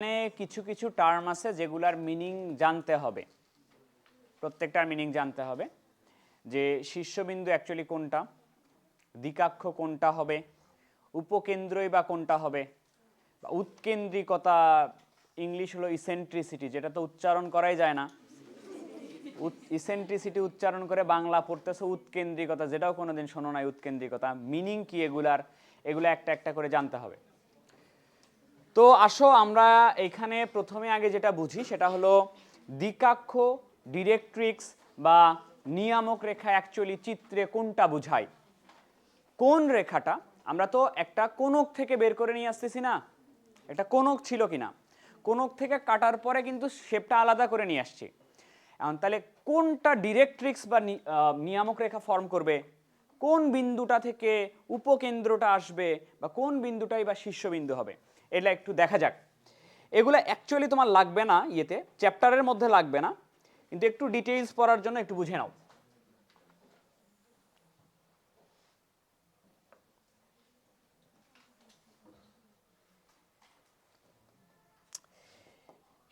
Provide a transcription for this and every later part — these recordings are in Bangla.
এখানে কিছু কিছু টার্ম আছে যেগুলার মিনিং জানতে হবে। প্রত্যেকটার মিনিং জানতে হবে। যে শীর্ষবিন্দু অ্যাকচুয়ালি কোনটা? দ্বিকাক্ষ কোনটা হবে? উপকেন্দ্রই বা কোনটা হবে? বা উৎকেন্দ্রিকতা ইংলিশ হলো ইসেন্ট্রিসিটি যেটা তো উচ্চারণ করাই যায় না। ইসেন্ট্রিসিটি উচ্চারণ করে বাংলা পড়তেছে উৎকেন্দ্রিকতা, যেটাও কোনোদিন শোনো নাই উৎকেন্দ্রিকতা। মিনিং কি এগুলার? এগুলো একটা একটা করে জানতে হবে। তো আসো আমরা এখানে প্রথমে আগে যেটা বুঝি সেটা হলো দ্বিকাক্ষ, ডিরেক্ট্রিক্স বা নিয়ামক রেখা অ্যাকচুয়ালি চিত্রে কোনটা বোঝায়? কোন রেখাটা? আমরা তো একটা কোনক থেকে বের করে নিয়ে আসতেছি না। একটা কোনক ছিল কিনা? কোনক থেকে কাটার পরে কিন্তু শেপটা আলাদা করে নিয়ে আসছি। এখন তাহলে কোনটা ডিরেক্ট্রিক্স বা নিয়ামক রেখা ফর্ম করবে? কোন বিন্দুটা থেকে উপকেন্দ্রটা আসবে বা কোন বিন্দুটাই বা শীর্ষবিন্দু হবে? এটা একটু দেখা যাক। এগুলো অ্যাকচুয়ালি তোমার লাগবে না ইয়েতে চ্যাপ্টারের মধ্যে লাগবে না, কিন্তু একটু ডিটেইলস পড়ার জন্য একটু বুঝে নাও।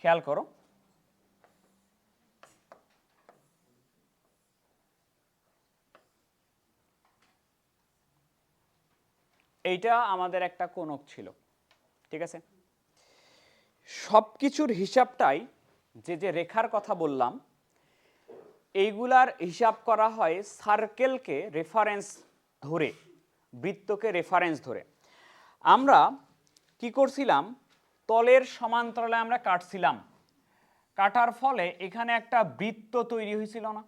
খেয়াল করো। এইটা আমাদের একটা কোনক ছিল। ঠিক আছে? সব কিছুর হিসাবটাই যে যে রেখার কথা বললাম, এইগুলার হিসাব করা হয় সার্কেলকে রেফারেন্স ধরে, বৃত্তকে রেফারেন্স ধরে। আমরা কি করছিলাম? তলের সমান্তরালে আমরা কাটছিলাম। কাটার ফলে এখানে একটা বৃত্ত তৈরি হয়েছিল না।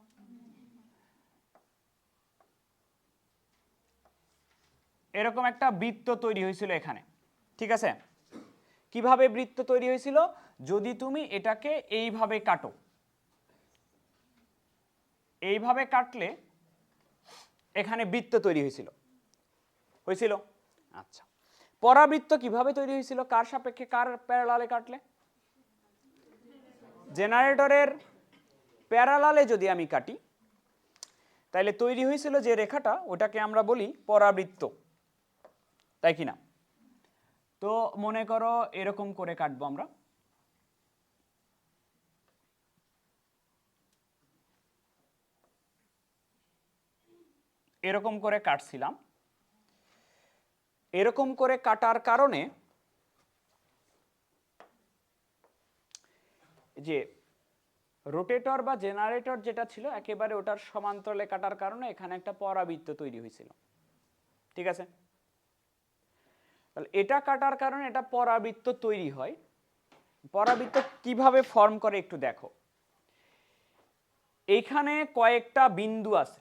এরকম একটা বৃত্ত তৈরি হয়েছিল এখানে, ঠিক আছে? কীভাবে বৃত্ত তৈরি হয়েছিল? যদি তুমি এটাকে এইভাবে কাটো, এইভাবে কাটলে এখানে বৃত্ত তৈরি হয়েছিল। হয়েছিল? আচ্ছা। পরাবৃত্ত কীভাবে তৈরি হয়েছিল? কার সাপেক্ষে কার প্যারালালে কাটলে? জেনারেটরের প্যারালালে যদি আমি কাটি, তাইলে তৈরি হয়েছিল যে রেখাটা, ওটাকে আমরা বলি পরাবৃত্ত। তাই কি না? তো মনে করো এরকম করে কাটবো আমরা। এরকম করে কাটছিলাম। এরকম করে কাটার কারণে যে রোটেটর বা জেনারেটর যেটা ছিল, একেবারে ওটার সমান্তরালে কাটার কারণে এখানে একটা পরাবৃত্ত তৈরি হয়েছিল। ঠিক আছে? তাহলে এটা কাটার কারণে এটা পরাবৃত্ত তৈরি হয়। পরাবৃত্ত কীভাবে ফর্ম করে একটু দেখো। এইখানে কয়েকটা বিন্দু আছে।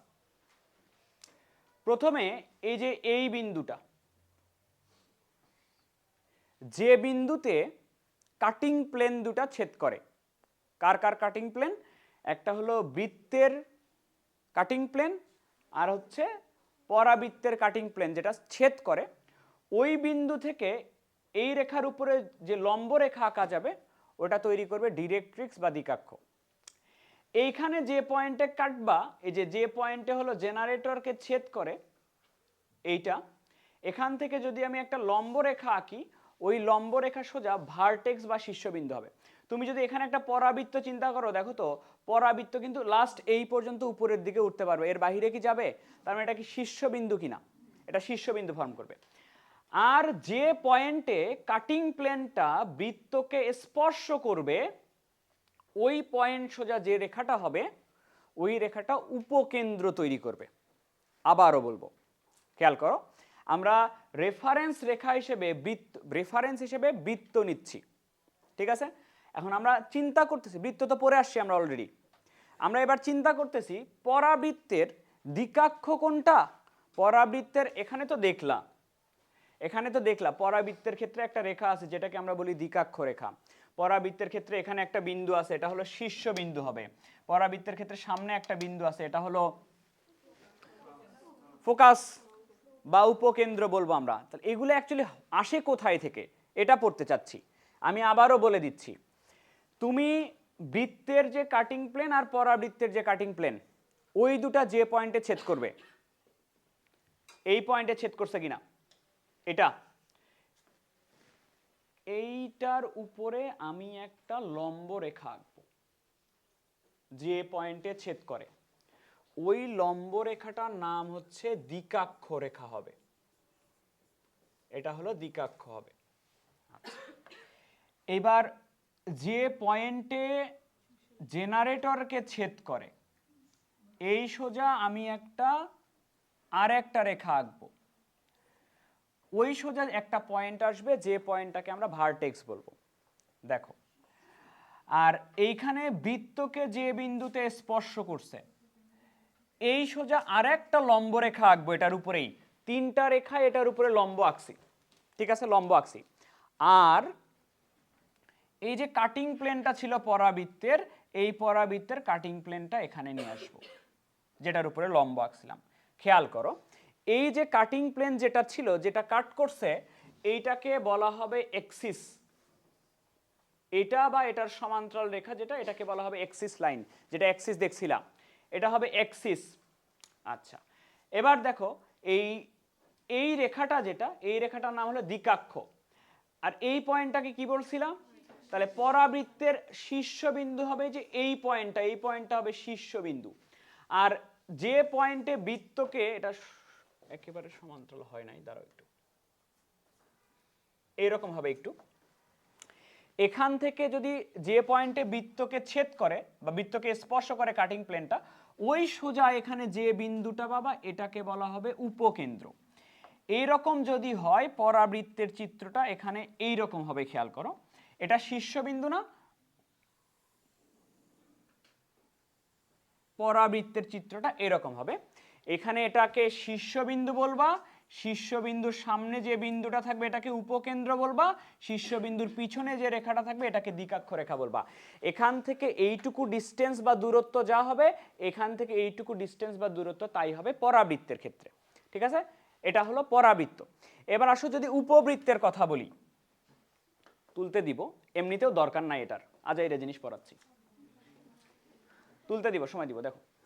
প্রথমে এই যে এই বিন্দুটা, যে বিন্দুতে কাটিং প্লেন দুটা ছেদ করে। কার কার কাটিং প্লেন একটা হলো বৃত্তের কাটিং প্লেন আর হচ্ছে পরাবৃত্তের কাটিং প্লেন যেটা ছেদ করে। ওই বিন্দু থেকে এই রেখার উপরে যে লম্ব রেখা আঁকা যাবে, ওটা তৈরি করবে ডিরেক্ট্রিক্স বা দ্বিকাক্ষ। এইখানে যে পয়েন্টে কাটবা, এই যে যে পয়েন্টে হলো জেনারেটরকে ছেদ করে, এইটা, এখান থেকে যদি আমি একটা লম্ব রেখা আঁকি, ওই লম্ব রেখা সোজা ভার্টেক্স বা শীর্ষবিন্দু হবে। তুমি যদি এখানে একটা পরাবৃত্ত চিন্তা করো, দেখো তো, পরাবৃত্ত কিন্তু লাস্ট এই পর্যন্ত উপরের দিকে উঠতে পারবে। এর বাইরে কি যাবে? তার মানে এটা কি শীর্ষবিন্দু কিনা? এটা শীর্ষবিন্দু ফর্ম করবে। আর যে পয়েন্টে কাটিং প্লেনটা বৃত্তকে স্পর্শ করবে, ওই পয়েন্ট সোজা যে রেখাটা হবে, ওই রেখাটা উপকেন্দ্র তৈরি করবে। আবারও বলব, খেয়াল করো, আমরা রেফারেন্স রেখা হিসেবে বৃত্ত রেফারেন্স হিসেবে বৃত্ত নিচ্ছি। ঠিক আছে? এখন আমরা চিন্তা করতেছি, বৃত্ত তো পরে আসছি আমরা অলরেডি আমরা এবার চিন্তা করতেছি, পরাবৃত্তের দ্বিকাক্ষ কোনটা? পরাবৃত্তের, এখানে তো দেখলাম এখানে তো দেখলাম পরাবৃত্তের ক্ষেত্রে একটা রেখা আছে, যেটাকে আমরা বলি দ্বিকাক্ষ রেখা। পরাবৃত্তের ক্ষেত্রে এখানে একটা বিন্দু আছে, এটা হলো শীর্ষ বিন্দু হবে। পরাবৃত্তের ক্ষেত্রে সামনে একটা বিন্দু আছে, এটা হলো ফোকাস বা উপকেন্দ্র বলব আমরা। তাহলে এগুলো অ্যাকচুয়ালি আসে কোথায় থেকে? এটা পড়তে চাচ্ছি। আমি আবারও বলে দিচ্ছি, তুমি বৃত্তের যে কাটিং প্লেন আর পরাবৃত্তের যে কাটিং প্লেন ওই দুটা যে পয়েন্টে ছেদ করবে, এই পয়েন্টে ছেদ করছে কিনা? এটা। এইটার উপরে আমি একটা লম্ব রেখা আঁকবো, যে পয়েন্টে ছেদ করে। ওই লম্ব রেখাটার নাম হচ্ছে দ্বিকাক্ষ রেখা হবে। এটা হলো দ্বিকাক্ষ হবে। আচ্ছা। এবার যে পয়েন্টে জেনারেটরকে ছেদ করে, এই সোজা আমি একটা আর একটা রেখা আঁকবো। ওই সোজা একটা পয়েন্ট আসবে, যে পয়েন্টটাকে আমরা ভার্টেক্স বলব। দেখো, আর এইখানে বৃত্তকে যে বিন্দুতে স্পর্শ করছে, এই সোজা আর একটা লম্ব রেখা আঁকবো এটার উপরেই। তিনটা রেখা এটার উপরে লম্ব আঁকছি, ঠিক আছে? লম্ব আঁকছি। আর এই যে কাটিং প্লেনটা ছিল পরাবৃত্তের, এই পরাবৃত্তের কাটিং প্লেনটা এখানে নিয়ে আসব, যেটার উপরে লম্ব আঁকছিলাম। খেয়াল করো এই যে কাটিং প্লেন যেটা ছিল, যেটা কাট করছে, এইটাকে বলা হবে এক্সিস এটা বা এটার সমান্তরাল রেখা যেটা, এটাকে বলা হবে এক্সিস লাইন যেটা এক্সিস দেখছিলাম। এটা হবে এক্সিস আচ্ছা এবার দেখো, এই এই রেখাটা যেটা, এই রেখাটার নাম হলো দ্বিকাক্ষ। আর এই পয়েন্টটাকে কি বলছিলাম? তাহলে পরাবৃত্তের শীর্ষবিন্দু হবে যে এই পয়েন্টটা এই পয়েন্টটা হবে শীর্ষবিন্দু। আর যে পয়েন্টে বৃত্তকে, এটা একেবারে সমান্তরাল হয় নাই। দাঁড়াও একটু। এইরকম হবে একটু। এখান থেকে যদি যে পয়েন্টে বৃত্তকে ছেদ করে বা বৃত্তকে স্পর্শ করে কাটিং প্লেনটা ওই সোজা এখানে যে বিন্দুটা পাবা এটাকে বলা হবে উপকেন্দ্র। এইরকম যদি হয়, পরাবৃত্তের চিত্রটা এখানে এই রকম হবে, খেয়াল করো। এটা শীর্ষবিন্দু না? পরাবৃত্তের চিত্রটা এরকম হবে। এখানে এটাকে শীর্ষবিন্দু বলবা, শীর্ষবিন্দুর সামনে যে বিন্দুটা থাকবে এটাকে উপকেন্দ্র বলবা, শীর্ষবিন্দুর পিছনে যে রেখাটা থাকবে এটাকে দ্বিকাক্ষ রেখা বলবা। এখান থেকে এইটুকু ডিস্টেন্স বা দূরত্ব যা হবে, এখান থেকে এইটুকু ডিস্টেন্স বা দূরত্ব তাই হবে পরাবৃত্তের ক্ষেত্রে। ঠিক আছে? এটা হলো পরাবৃত্ত। এবার আসো যদি উপবৃত্তের কথা বলি। তুলতে দিব, এমনিতেও দরকার নাই এটার। আজ এটা জিনিস পড়াচ্ছি। তুলতে দিব, সময় দিব, দেখো।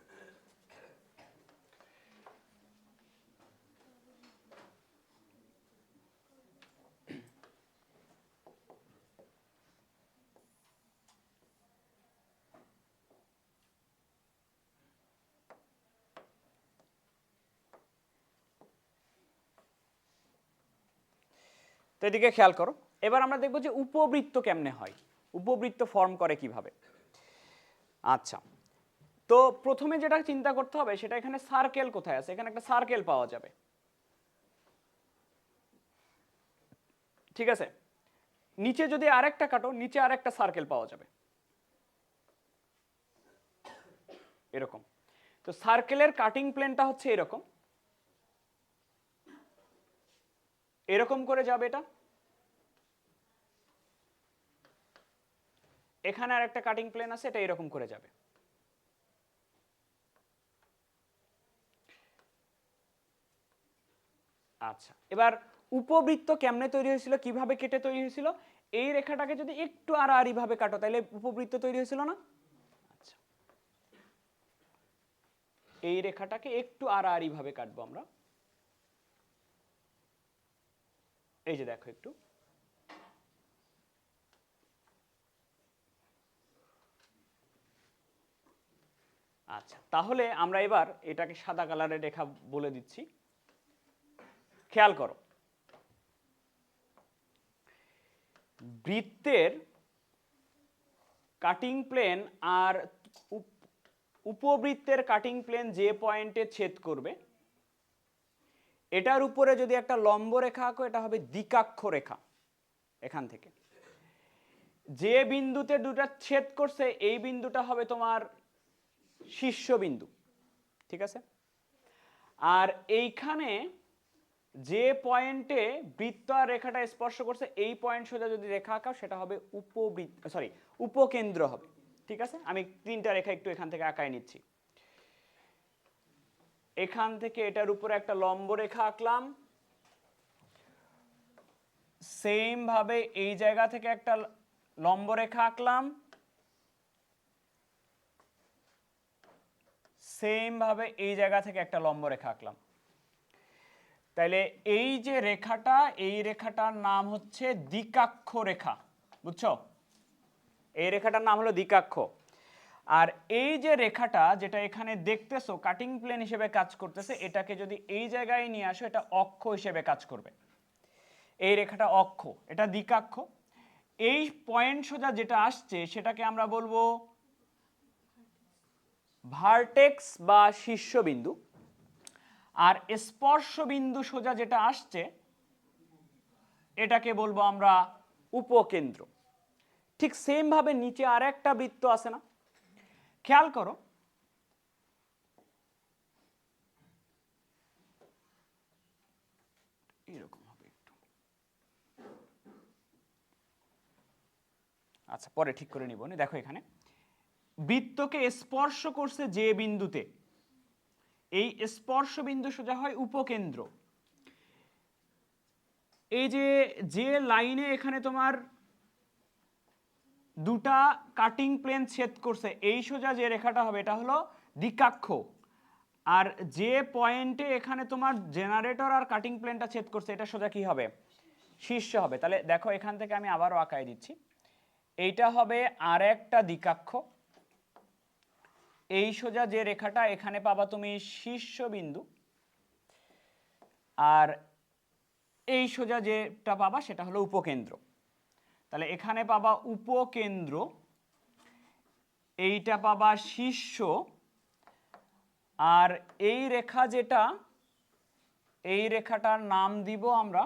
তো এদিকে খেয়াল করো। এবার আমরা দেখব যে উপবৃত্ত কেমনে হয়। উপবৃত্ত ফর্ম করে কীভাবে। আচ্ছা। তো প্রথমে যেটা চিন্তা করতে হবে, সেটা এখানে সার্কেল কোথায় আছে? এখানে একটা সার্কেল পাওয়া যাবে। ঠিক আছে? নিচে যদি আরেকটা কাটো, নিচে আরেকটা সার্কেল পাওয়া যাবে। এরকম। তো সার্কেলের কাটিং প্লেনটা হচ্ছে এরকম। এরকম করে যাবে এটা? এখানে আর একটা কাটিং প্লেন আছে, এটা এরকম করে যাবে। আচ্ছা এবার উপবৃত্ত কেমনে তৈরি হয়েছিল, কীভাবে কেটে তৈরি হয়েছিল? এই রেখাটাকে যদি একটু আড়াআড়ি ভাবে কাটো, তাহলে উপবৃত্ত তৈরি হয়েছিল না? আচ্ছা এই রেখাটাকে একটু আড়াআড়ি ভাবে কাটবো আমরা। এই যে দেখো একটু। আচ্ছা তাহলে আমরা এবার এটাকে সাদা কালারের রেখা বলে দিচ্ছি। খেয়াল করো। বৃত্তের কাটিং প্লেন আর উপ- উপবৃত্তের কাটিং প্লেন যে পয়েন্টে ছেদ করবে এটার উপরে যদি একটা লম্ব রেখা আঁকো, এটা হবে দ্বিকাক্ষ রেখা এখান থেকে। যে বিন্দুতে দুটা ছেদ করছে, এই বিন্দুটা হবে তোমার শীর্ষবিন্দু ঠিক আছে? আর এইখানে যে পয়েন্টে বৃত্ত আর রেখাটা স্পর্শ করছে, এই পয়েন্ট সোজা যদি রেখা আঁকাও, সেটা হবে উপবৃত্ত, সরি, উপকেন্দ্র হবে, ঠিক আছে? আমি তিনটা রেখা একটু এখান থেকে আঁকায় নিচ্ছি। এখান থেকে এটার উপরে একটা লম্ব রেখা আঁকলাম। সেম ভাবে এই জায়গা থেকে একটা লম্ব রেখা আঁকলাম। সেম ভাবে এই জায়গা থেকে একটা লম্ব রেখা আঁকলাম। তাইলে এই যে রেখাটা, এই রেখাটার নাম হচ্ছে দ্বিকাক্ষ রেখা, বুঝছ? এই রেখাটার নাম হলো দ্বিকাক্ষ। আর এই যে রেখাটা যেটা এখানে দেখতেছো কাটিং প্লেন হিসেবে কাজ করতেছে, এটাকে যদি এই জায়গায় নিয়ে আসো, এটা অক্ষ হিসেবে কাজ করবে। এই রেখাটা অক্ষ, এটা দ্বিকাক্ষ। এই পয়েন্ট সোজা যেটা আসছে, সেটাকে আমরা বলব ভার্টেক্স বা শীর্ষবিন্দু। আর স্পর্শ বিন্দু সোজা যেটা আসছে, এটাকে বলব আমরা উপকেন্দ্র। ঠিক সেম ভাবে নিচে আর একটা বৃত্ত আছে না? খেয়াল করো। এরকম হবে একটু। আচ্ছা পরে ঠিক করে নিব। দেখো এখানে। বৃত্তকে স্পর্শ করছে যে বিন্দুতে। এই স্পর্শ বিন্দু সোজা হয় উপকেন্দ্র। এই যে যে লাইনে এখানে তোমার দুটা কাটিং প্লেন ছেদ করছে। এই সোজা যে রেখাটা হবে, এটা হলো দ্বিকাক্ষ। আর যে পয়েন্টে এখানে তোমার জেনারেটর আর কাটিং প্লেনটা ছেদ করছে, এটা সোজা কি হবে? শীর্ষ হবে। তাহলে দেখো, এখান থেকে আমি আবারও আঁকায় দিচ্ছি। এইটা হবে আর একটা দ্বিকাক্ষ। এই সোজা যে রেখাটা, এখানে পাবা তুমি শীর্ষবিন্দু আর এই সোজা যেটা পাবা, সেটা হলো উপকেন্দ্র। তাহলে এখানে পাবা উপকেন্দ্র, এইটা পাবা শীর্ষ, আর এই রেখা যেটা, এই রেখাটার নাম দিব আমরা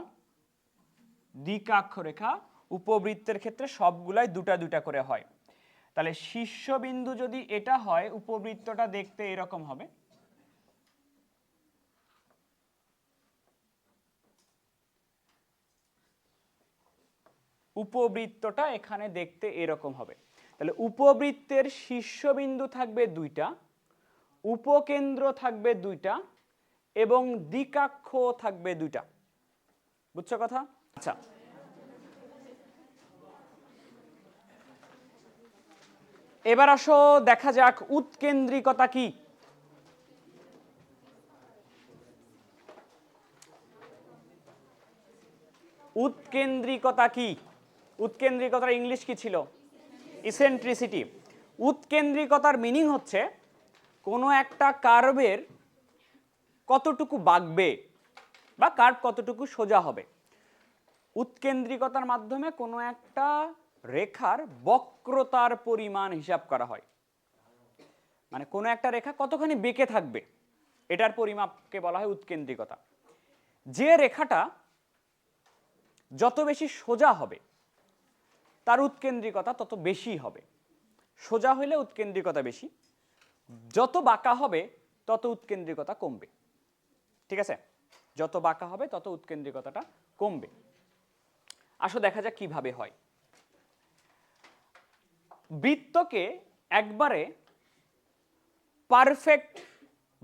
দ্বিকাক্ষ রেখা উপবৃত্তের ক্ষেত্রে সবগুলাই দুটা দুটা করে হয়। তাহলে শীর্ষবিন্দু যদি এটা হয়, উপবৃত্তটা দেখতে এরকম হবে। উপবৃত্তটা এখানে দেখতে এরকম হবে। তাহলে উপবৃত্তের শীর্ষবিন্দু থাকবে দুইটা, উপকেন্দ্র থাকবে দুইটা এবং দ্বিকাক্ষ থাকবে দুইটা। বুঝছ কথা? আচ্ছা। এবার আসো, দেখা যাক উৎকেন্দ্রিকতা কি। উৎকেন্দ্রিকতা কি? উৎকেন্দ্রিকতার ইংলিশ কি ছিল? ইসেন্ট্রিসিটি উৎকেন্দ্রিকতার মিনিং হচ্ছে কোনো একটা কার্ভের কতটুকু বাগবে বা কার্ভ কতটুকু সোজা হবে। উৎকেন্দ্রিকতার মাধ্যমে কোনো একটা রেখার বক্রতার পরিমাণ হিসাব করা হয়। মানে কোনো একটা রেখা কতখানি বেঁকে থাকবে, এটার পরিমাপকে বলা হয় উৎকেন্দ্রিকতা। যে রেখাটা যত বেশি সোজা হবে তার উৎকেন্দ্রিকতা তত বেশি হবে। সোজা হইলে উৎকেন্দ্রিকতা বেশি। যত বাঁকা হবে, তত উৎকেন্দ্রিকতা কমবে। ঠিক আছে? যত বাঁকা হবে, তত উৎকেন্দ্রিকতাটা কমবে। আসো দেখা যাক কীভাবে হয়। বৃত্তকে একবারে পারফেক্ট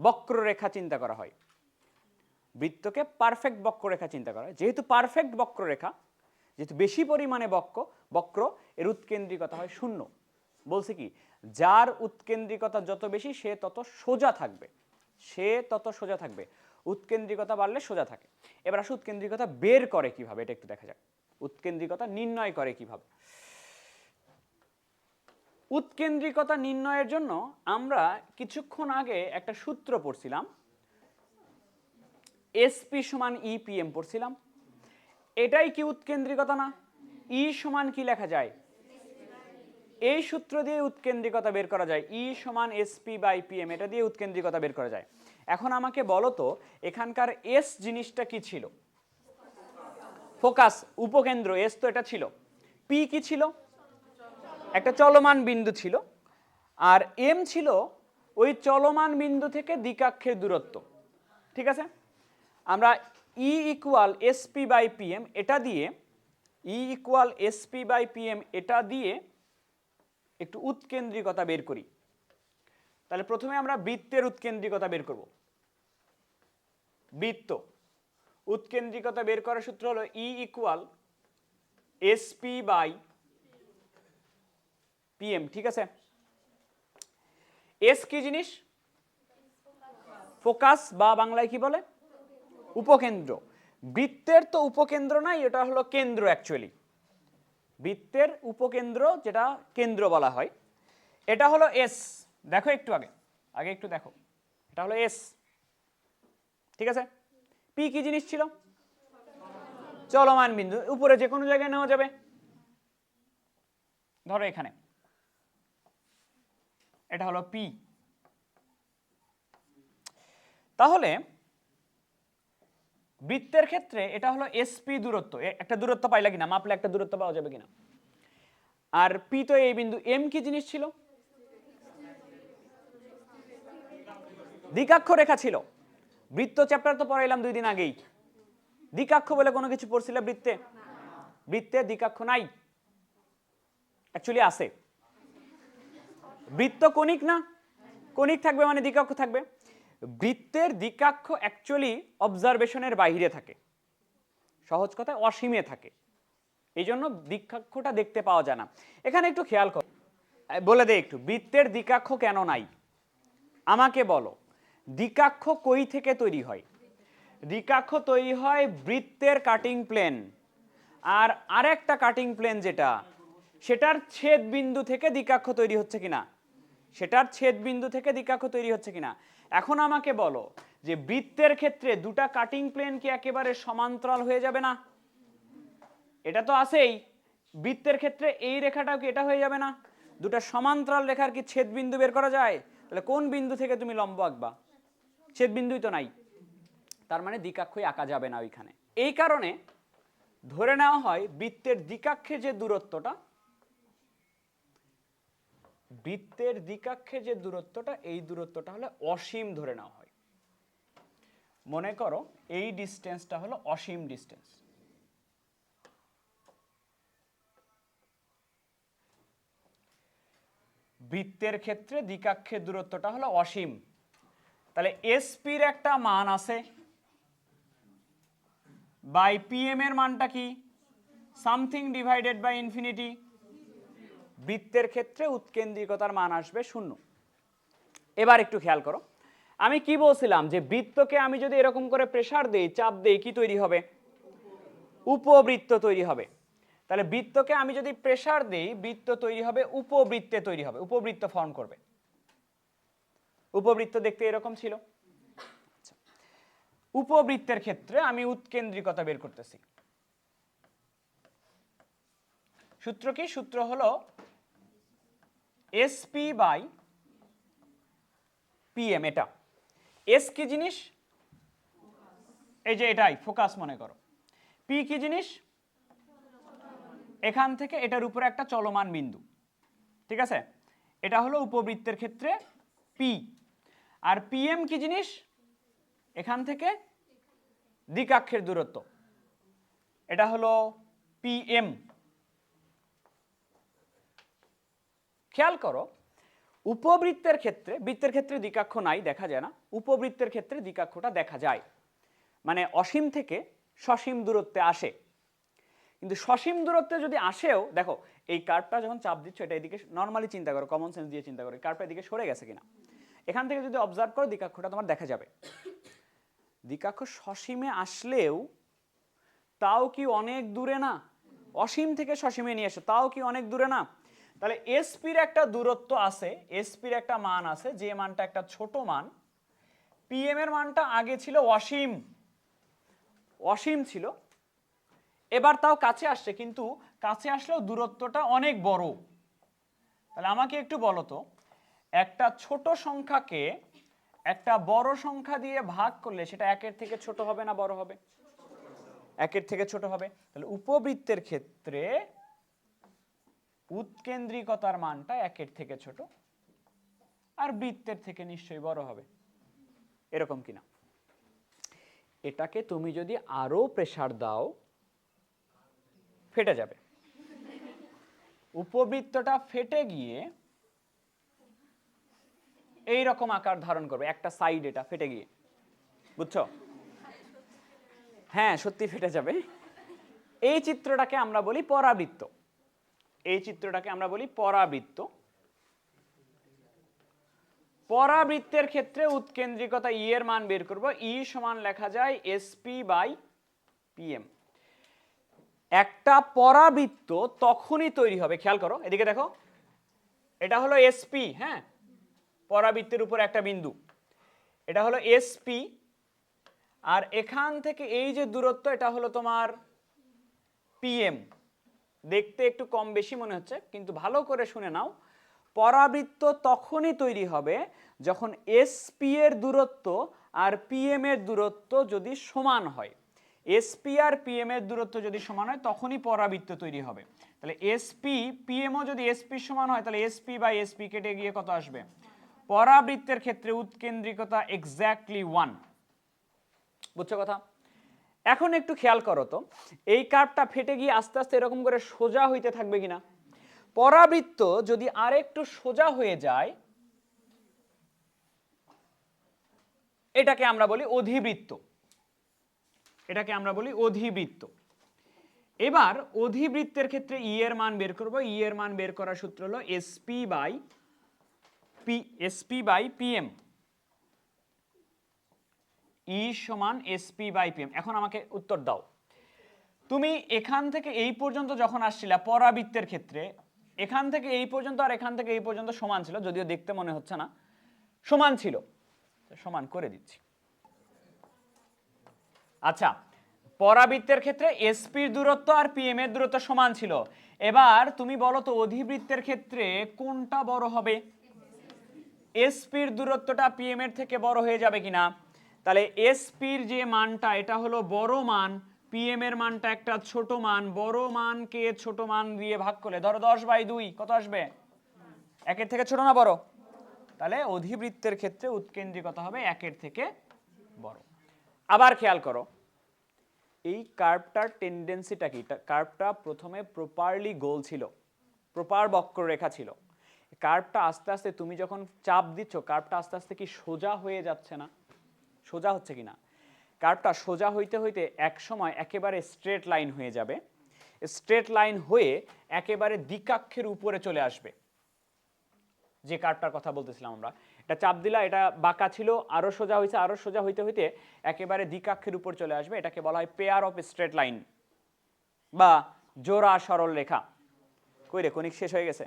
বক্ররেখা চিন্তা করা হয়। বৃত্তকে পারফেক্ট বক্ররেখা চিন্তা করা হয়। যেহেতু পারফেক্ট বক্ররেখা, যেহেতু বেশি পরিমাণে বক্র বক্র, এর উৎকেন্দ্রিকতা হয় শূন্য। বলছে কি, যার উৎকেন্দ্রিকতা যত বেশি, সে তত সোজা থাকবে। সে তত সোজা থাকবে। উৎকেন্দ্রিকতা বাড়লে সোজা থাকে। এবার আসলে উৎকেন্দ্রিকতা বের করে কীভাবে, এটা একটু দেখা যাক। উৎকেন্দ্রিকতা নির্ণয় করে কীভাবে? উৎকেন্দ্রিকতা নির্ণয়ের জন্য আমরা কিছুক্ষণ আগে একটা সূত্র পড়ছিলাম। এসপি সমান ইপিএম পড়ছিলাম। এটাই কি উৎকেন্দ্রিকতা না? ই সমান কি লেখা যায়? এই সূত্র দিয়ে উৎকেন্দ্রিকতা বের করা যায়। ই সমান এসপি বাই পিএম এটা দিয়ে উৎকেন্দ্রিকতা বের করা যায়। এখন আমাকে বলো তো, এখানকার এস জিনিসটা কি ছিল? ফোকাস, উপকেন্দ্র এস তো এটা ছিল। পি কি ছিল? একটা চলমান বিন্দু ছিল। আর এম ছিল ওই চলমান বিন্দু থেকে দ্বিকাক্ষের দূরত্ব। ঠিক আছে? আমরা e equal SP by PM এটা দিয়ে e equal SP by PM এটা দিয়ে একটু উৎকেন্দ্রিকতা বের করি। তাহলে প্রথমে আমরা বৃত্তের উৎকেন্দ্রিকতা বের করব। বৃত্ত। উৎকেন্দ্রিকতা বের করার সূত্র হলো e equal SP by PM ঠিক আছে? এস কি জিনিস? ফোকাস বা বাংলায় কি বলে? উপকেন্দ্র। বৃত্তের তো উপকেন্দ্র নাই, এটা হলো কেন্দ্র অ্যাকচুয়ালি বৃত্তের উপকেন্দ্র যেটা কেন্দ্র বলা হয়, এটা হলো এস দেখো একটু আগে আগে একটু দেখো, এটা হলো এস ঠিক আছে? পি কি জিনিস ছিল? চলমান বিন্দু, উপরে যে কোনো জায়গায় নেওয়া যাবে। ধরো এখানে, এটা হলো পি তাহলে বৃত্তের ক্ষেত্রে এটা হলো এসপি দূরত্ব। একটা দূরত্ব পাইলা কিনা? মাপলে একটা দূরত্ব পাওয়া যাবে কিনা? আর পি তো এই বিন্দু এম কি জিনিস ছিল? দ্বিকাক্ষ রেখা ছিল। বৃত্ত চ্যাপ্টার তো পড়াইলাম দুই দিন আগেই। দ্বিকাক্ষ বলে কোনো কিছু পড়ছিলে বৃত্তে? বৃত্তে দ্বিকাক্ষ নাই। অ্যাকচুয়ালি আছে। বৃত্ত কণিক না? কণিক থাকবে মানে দ্বিকাক্ষ থাকবে। বৃত্তের দ্বিকাক্ষ অ্যাকচুয়ালি অবজারভেশনের বাইরে থাকে। সহজ কথায় অসীমে থাকে। এই জন্য দ্বিকাক্ষটা দেখতে পাওয়া যায় না। এখানে একটু খেয়াল কর। বলে দে একটু, বৃত্তের দ্বিকাক্ষ কেন নাই? আমাকে বলো, দ্বিকাক্ষ কই থেকে তৈরি হয়? দ্বিকাক্ষ তৈরি হয় বৃত্তের কাটিং প্লেন আর আরেকটা কাটিং প্লেন যেটা, সেটার ছেদ বিন্দু থেকে দ্বিকাক্ষ তৈরি হচ্ছে কিনা? সেটার ছেদ বিন্দু থেকে দ্বিকাক্ষ তৈরি হচ্ছে কিনা? এখন আমাকে বলো যে বৃত্তের ক্ষেত্রে দুটা কাটিং প্লেন কি একেবারে সমান্তরাল হয়ে যাবে না? এটা তো আসেই বৃত্তের ক্ষেত্রে এই রেখাটাও কি এটা হয়ে যাবে না? দুটা সমান্তরাল রেখার কি ছেদ বিন্দু বের করা যায়? তাহলে কোন বিন্দু থেকে তুমি লম্ব আঁকবা? ছেদ বিন্দুই তো নাই। তার মানে দ্বিকাক্ষই আঁকা যাবে না ওইখানে। এই কারণে ধরে নেওয়া হয় বৃত্তের দ্বিকাক্ষে যে দূরত্বটা বৃত্তের দ্বিকাক্ষে যে দূরত্বটা, এই দূরত্বটা হলে অসীম ধরে নেওয়া হয়। মনে করো এই ডিস্টেন্সটা হলো অসীম ডিস্টেন্স। বৃত্তের ক্ষেত্রে দ্বিকাক্ষের দূরত্বটা হলো অসীম। তাহলে এসপির একটা মান আছে। বাই পিএম এর মানটা কি? Something divided by infinity. বৃত্তের ক্ষেত্রে উৎকেন্দ্রিকতার মান আসবে শূন্য। এবার একটু খেয়াল করো। আমি কি বলছিলাম যে বৃত্তকে আমি যদি এরকম করে প্রেসার দেই, চাপ দেই, কি তৈরি হবে? উপবৃত্ত তৈরি হবে। তাহলে বৃত্তকে আমি যদি প্রেসার দেই, বৃত্ত তৈরি হবে, উপবৃত্তে তৈরি হবে, উপবৃত্ত ফর্ম করবে। উপবৃত্ত দেখতে এরকম ছিল। আচ্ছা। উপবৃত্তের ক্ষেত্রে আমি উৎকেন্দ্রিকতা বের করতেছি। সূত্র কি? সূত্র হলো এসপি বাই পিএম এটা। এস কি জিনিস? এই যে এটাই ফোকাস মনে করো। পি কি জিনিস? এখান থেকে এটার উপরে একটা চলমান বিন্দু। ঠিক আছে? এটা হলো উপবৃত্তের ক্ষেত্রে পি আর পিএম কি জিনিস? এখান থেকে দ্বিকাক্ষের দূরত্ব। এটা হলো পিএম খেয়াল করো, উপবৃত্তের ক্ষেত্রে, বৃত্তের ক্ষেত্রে দ্বিকাক্ষ নাই, দেখা যায় না, উপবৃত্তের ক্ষেত্রে দ্বিকাক্ষটা দেখা যায়। মানে অসীম থেকে সসীম দূরত্বে আসে। কিন্তু সসীম দূরত্বে যদি আসেও, দেখো, এই কার্ভটা যখন চাপ দিচ্ছ, এটা এদিকে নর্মালি চিন্তা করো কমন সেন্স দিয়ে চিন্তা করো কার্ভটা এদিকে সরে গেছে কিনা। এখান থেকে যদি অবজার্ভ করো, দ্বিকাক্ষটা তোমার দেখা যাবে। দ্বিকাক্ষ সসীমে আসলেও, তাও কি অনেক দূরে না? অসীম থেকে সসীমে নিয়ে এসো, তাও কি অনেক দূরে না? তাহলে এসপির একটা দূরত্ব আছে এসপির একটা মান আছে, যে মানটা একটা ছোট মান পিএম এর মানটা আগে ছিল অসীম। অসীম ছিল। এবার তাও কাছে আসছে, কিন্তু কাছে আসলেও দূরত্বটা অনেক বড়। তাহলে আমাকে একটু বলো তো, একটা ছোট সংখ্যাকে একটা বড় সংখ্যা দিয়ে ভাগ করলে সেটা একের থেকে ছোট হবে না বড় হবে? একের থেকে ছোট হবে। তাহলে উপবৃত্তের ক্ষেত্রে উৎকেন্দ্রিকতার মানটা একের থেকে ছোট আর বৃত্তের থেকে নিশ্চয়ই বড় হবে। এরকম কিনা? এটাকে তুমি যদি আরও প্রেসার দাও, ফেটে যাবে। উপবৃত্তটা ফেটে গিয়ে এই রকম আকার ধারণ করবে, একটা সাইড এটা ফেটে গিয়ে। বুঝছ? হ্যাঁ সত্যি ফেটে যাবে। এই চিত্রটাকে আমরা বলি পরাবৃত্ত। এই চিত্রটাকে আমরা বলি পরাবৃত্ত। পরাবৃত্তের ক্ষেত্রে উৎকেন্দ্রিকতা ই এর মান বের করব। ই সমান লেখা যায় এসপি বাই পিএম একটা পরাবৃত্ত তখনই তৈরি হবে, খেয়াল করো, এদিকে দেখো, এটা হলো এসপি হ্যাঁ? পরাবৃত্তের উপর একটা বিন্দু। এটা হলো এসপি আর এখান থেকে এই যে দূরত্ব, এটা হলো তোমার পিএম দেখতে একটু কম বেশি মনে হচ্ছে, কিন্তু ভালো করে শুনে নাও। পরাবৃত্ত তখনই তৈরি হবে যখন এসপি এর দূরত্ব আর পিএম এর দূরত্ব যদি সমান হয়। এসপি আর পিএম এর দূরত্ব যদি সমান হয়, তখনই পরাবৃত্ত তৈরি হবে। তাহলে এসপি পিএমও যদি এসপি সমান হয়, তাহলে এসপি বাই এসপি কেটে গিয়ে কত আসবে? পরাবৃত্তের ক্ষেত্রে উৎকেন্দ্রিকতা এক্স্যাক্টলি ওয়ান বুঝছ কথা? এখন একটু খেয়াল করো তো, এই কার্ভটা ফেটে গিয়ে আস্তে আস্তে এরকম করে সোজা হইতে থাকবে কিনা? পরাবৃত্ত যদি আরেকটু সোজা হয়ে যায়, এটাকে আমরা বলি অধিবৃত্ত। এটাকে আমরা বলি অধিবৃত্ত। এবার অধিবৃত্তের ক্ষেত্রে ই এর মান বের করব। ই এর মান বের করার সূত্র হলো SP by P SP by PM e সমান এসপি বাই পিএম এখন আমাকে উত্তর দাও। তুমি এখান থেকে এই পর্যন্ত যখন আসছিলা পরাবৃত্তের ক্ষেত্রে, এখান থেকে এই পর্যন্ত আর এখান থেকে এই পর্যন্ত সমান ছিল, যদিও দেখতে মনে হচ্ছে না, সমান ছিল। সমান করে দিচ্ছি। আচ্ছা পরাবৃত্তের ক্ষেত্রে এসপির দূরত্ব আর পিএম এর দূরত্ব সমান ছিল। এবার তুমি বলো তো অধিবৃত্তের ক্ষেত্রে কোনটা বড় হবে? এসপির দূরত্বটা পিএম এর থেকে বড় হয়ে যাবে কিনা? তাহলে এসপির যে মানটা, এটা হলো বড় মান পিএম এর মানটা একটা ছোট মান, বড় মানকে ছোট মান দিয়ে ভাগ করলে, ধরো দশ বাই দুই, কত আসবে? একের থেকে ছোট না বড়? তাহলে অধিবৃত্তের ক্ষেত্রে উৎকেন্দ্রিকতা হবে একের থেকে বড়। আবার খেয়াল করো, এই কার্ভটার টেন্ডেন্সিটা কি? কার্ভটা প্রথমে প্রপারলি গোল ছিল প্রপার বক্ররেখা ছিল। কার্ভটা আস্তে আস্তে তুমি যখন চাপ দিচ্ছ কার্ভটা আস্তে আস্তে কি সোজা হয়ে যাচ্ছে না? সোজা হচ্ছে কি না কার্ভটা সোজা হইতে হইতে এক সময় একেবারে স্ট্রেট লাইন হয়ে যাবে। স্ট্রেট লাইন হয়ে একেবারে দ্বিকাক্ষের উপরে চলে আসবে। যে কার্ভটার কথা বলতেছিলাম আমরা। এটা চাপ দিলা, এটা বাঁকা ছিল, আরও সোজা হয়েছে আরও সোজা হইতে হইতে একেবারে দ্বিকাক্ষের উপর চলে আসবে। এটাকে বলা হয় পেয়ার অফ স্ট্রেট লাইন বা জোড়া সরল রেখা। কই রে কনিক শেষ হয়ে গেছে?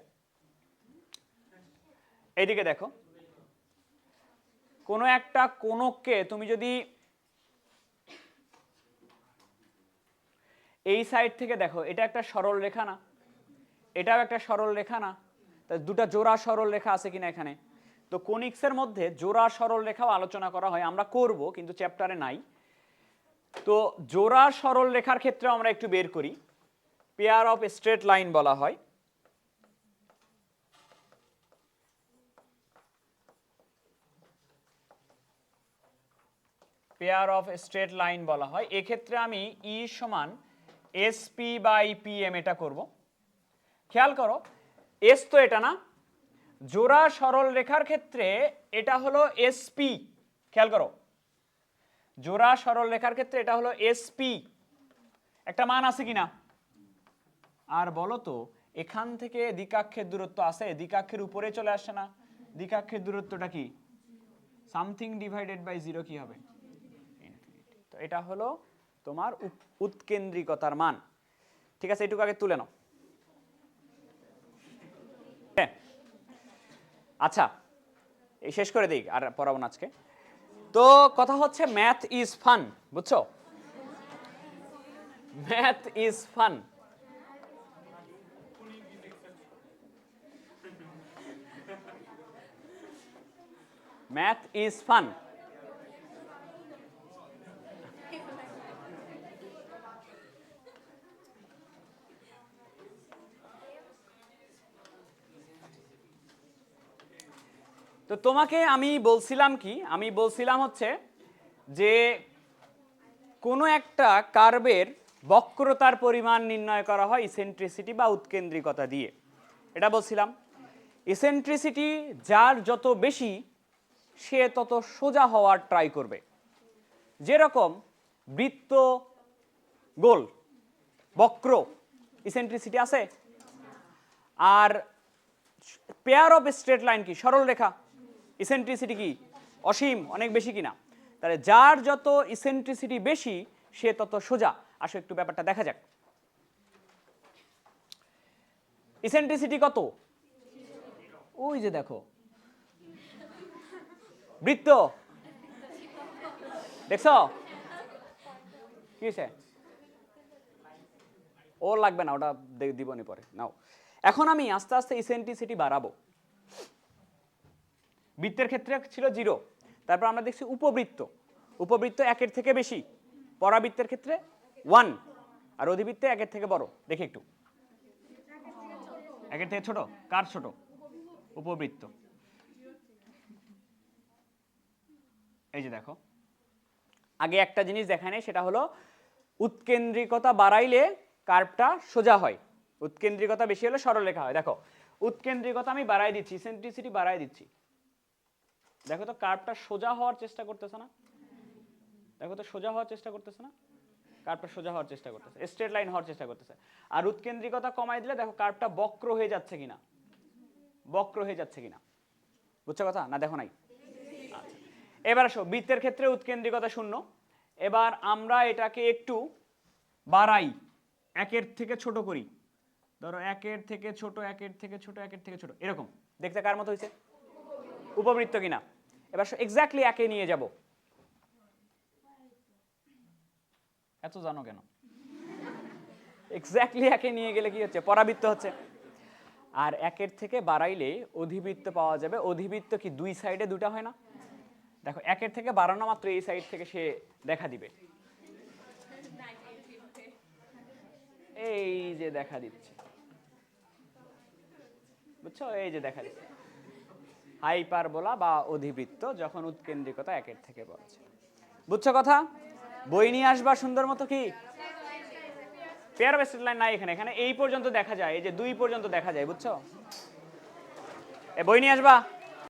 এইদিকে দেখো। কোনো একটা কোনককে তুমি যদি এই সাইড থেকে দেখো, এটা একটা সরল রেখা না। এটাও একটা সরল রেখা না। তা দুটা জোড়া সরল রেখা আছে কিনা এখানে? তো কোনিক্সের মধ্যে জোড়া সরল রেখাও আলোচনা করা হয়, আমরা করব, কিন্তু চ্যাপ্টারে নাই। তো জোড়া সরল রেখার ক্ষেত্রে আমরা একটু বের করি। পেয়ার অফ স্ট্রেট লাইন বলা হয়। পেয়ার অফ স্ট্রেট লাইন বলা হয়, এক্ষেত্রে আমি ই সমান এস পি বাই পিএম এটা করব। খেয়াল করো এস তো এটা না, জোড়া সরল রেখার ক্ষেত্রে এটা হলো এসপি খেয়াল করো। জোড়া সরল রেখার ক্ষেত্রে এটা হলো এসপি একটা মান আছে কিনা? আর বলো তো, এখান থেকে দ্বিকাক্ষের দূরত্ব আছে দ্বিকাক্ষের উপরে চলে আসে না দ্বিকাক্ষের দূরত্বটা কি? সামথিং ডিভাইডেড বাই জিরো কি হবে? তো এটা হলো তোমার উৎ- উৎকেন্দ্রিকতার মান। ঠিক আছে, এটুকু আগে তুলে নাও। হ্যাঁ। আচ্ছা এই শেষ করে দিই আর পড়াবো না আজকে। তো কথা হচ্ছে ম্যাথ ইজ ফান বুঝছ? Math is fun math is fun তো তোমাকে আমি বলছিলাম কি? আমি বলছিলাম হচ্ছে যে কোনো একটা কার্বের বক্রতার পরিমাণ নির্ণয় করা হয় ইসেন্ট্রিসিটি বা উৎকেন্দ্রিকতা দিয়ে। এটা বলছিলাম। ইসেন্ট্রিসিটি যার যত বেশি, সে তত সোজা হওয়ার ট্রাই করবে। যেরকম বৃত্ত, গোল, বক্র ইসেন্ট্রিসিটি আছে। আর পেয়ার অফ স্ট্রেট লাইন কি? সরল রেখা ইসেন্ট্রিসিটি কি? অসীম, অনেক বেশি কিনা? তাহলে যার যত ইসেন্ট্রিসিটি বেশি, সে তত সোজা। আসো একটু ব্যাপারটা দেখা যাক। ইসেন্ট্রিসিটি কত? ওই যে দেখো। বৃত্ত। দেখছ? কি হয়েছে? ও লাগবে না, ওটা দিবনি পরে। নাও। এখন আমি আস্তে আস্তে ইসেন্ট্রিসিটি বাড়াবো। বৃত্তের ক্ষেত্রে ছিল জিরো তারপর আমরা দেখছি উপবৃত্ত। উপবৃত্ত একের থেকে বেশি। পরাবৃত্তের ক্ষেত্রে ওয়ান আর অধিবৃত্তে একের থেকে বড়। দেখি একটু। একের থেকে ছোট? কার ছোট? উপবৃত্ত। এই যে দেখো। আগে একটা জিনিস দেখা নেই, সেটা হলো উৎকেন্দ্রিকতা বাড়াইলে কার্ভটা সোজা হয়। উৎকেন্দ্রিকতা বেশি হলে সরলরেখা হয়। দেখো, উৎকেন্দ্রিকতা আমি বাড়াই দিচ্ছি সেন্ট্রিসিটি বাড়াই দিচ্ছি। দেখো তো কার্ভটা সোজা হওয়ার চেষ্টা করতেছে না। দেখো তো সোজা হওয়ার চেষ্টা করতেছে না। কার্ভটা সোজা হওয়ার চেষ্টা করতেছে স্ট্রেট লাইন হওয়ার চেষ্টা করতেছে। আর উৎকেন্দ্রিকতা কমাই দিলে দেখো কার্ভটা বক্র হয়ে যাচ্ছে কিনা। বক্র হয়ে যাচ্ছে কিনা। বুঝছ কথা না দেখো নাই? আচ্ছা। এবার আসো, বৃত্তের ক্ষেত্রে উৎকেন্দ্রিকতা শূন্য। এবার আমরা এটাকে একটু বাড়াই। একের থেকে ছোট করি। ধরো একের থেকে ছোট, একের থেকে ছোট, একের থেকে ছোট, এরকম। দেখতে কার মতো হয়েছে উপবৃত্ত কিনা? এবার এক্স্যাক্টলি একে নিয়ে যাব। এত জানো কেন? এক্স্যাক্টলি একে নিয়ে গেলে কি হচ্ছে? পরাবৃত্ত হচ্ছে। আর একের থেকে বাড়াইলে অধিবৃত্ত পাওয়া যাবে। অধিবৃত্ত কি দুই সাইডে দুটা হয় না? দেখো, একের থেকে বাড়ানো মাত্র এই সাইড থেকে সে দেখা দিবে। এই যে দেখা দিচ্ছে। বুঝছ? এই যে দেখা দিচ্ছে। হাইপারবোলা বা অধিবৃত্ত যখন উৎকেন্দ্রিকতা একের থেকে বলছে বুঝছ কথা? বই নিয়ে আসবা সুন্দর মতো কি? পেয়ার লাইন নাই এখানে। এখানে এই পর্যন্ত দেখা যায়, এই যে দুই পর্যন্ত দেখা যায়, বুঝছ? এ বই নিয়ে আসবা।